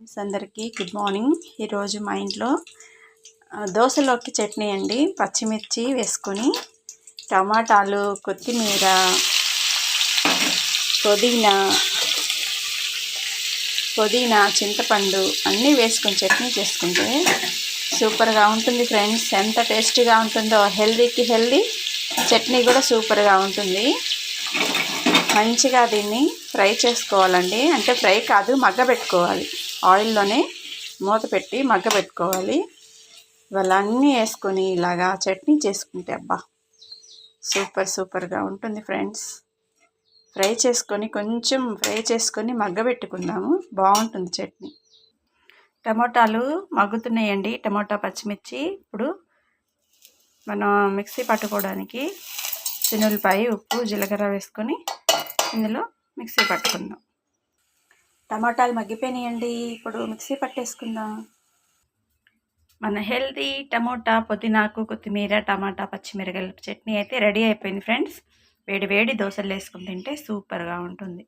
Friends అందరికీ good morning ఈరోజు మా ఇంట్లో దోశలోకి చట్నీ అండి. పచ్చిమిర్చి వేసుకొని టమాటాలు కొత్తిమీర పుదీనా పుదీనా చింతపండు అన్నీ వేసుకొని చట్నీ చేసుకుంటే సూపర్గా ఉంటుంది ఫ్రెండ్స్ ఎంత టేస్టీగా ఉంటుందో హెల్దీకి హెల్దీ చట్నీ కూడా సూపర్గా ఉంటుంది. మంచిగా దీన్ని ఫ్రై చేసుకోవాలండి. అంటే ఫ్రై కాదు మగ్గ పెట్టుకోవాలి. ఆయిల్లోనే మూత పెట్టి మగ్గ పెట్టుకోవాలి. ఇవాళ అన్నీ వేసుకొని ఇలాగా చట్నీ చేసుకుంటే అబ్బా సూపర్ సూపర్గా ఉంటుంది ఫ్రెండ్స్. ఫ్రై చేసుకొని కొంచెం ఫ్రై చేసుకొని మగ్గ పెట్టుకుందాము. బాగుంటుంది చట్నీ. టమోటాలు మగ్గుతున్నాయండి. టమోటా పచ్చిమిర్చి. ఇప్పుడు మనం మిక్సీ పట్టుకోవడానికి చిన్నులపాయ ఉప్పు జీలకర్ర వేసుకొని ఇందులో మిక్సీ పట్టుకుందాం. టమాటాలు మగ్గిపోయినాయండి. ఇప్పుడు మిక్సీ పట్టేసుకుందాం. మన హెల్తీ టమోటా పుదీనాకు కొత్తిమీర టమాటా పచ్చిమిరకాయల చట్నీ అయితే రెడీ అయిపోయింది ఫ్రెండ్స్. వేడి వేడి దోశలు వేసుకుని తింటే సూపర్గా ఉంటుంది.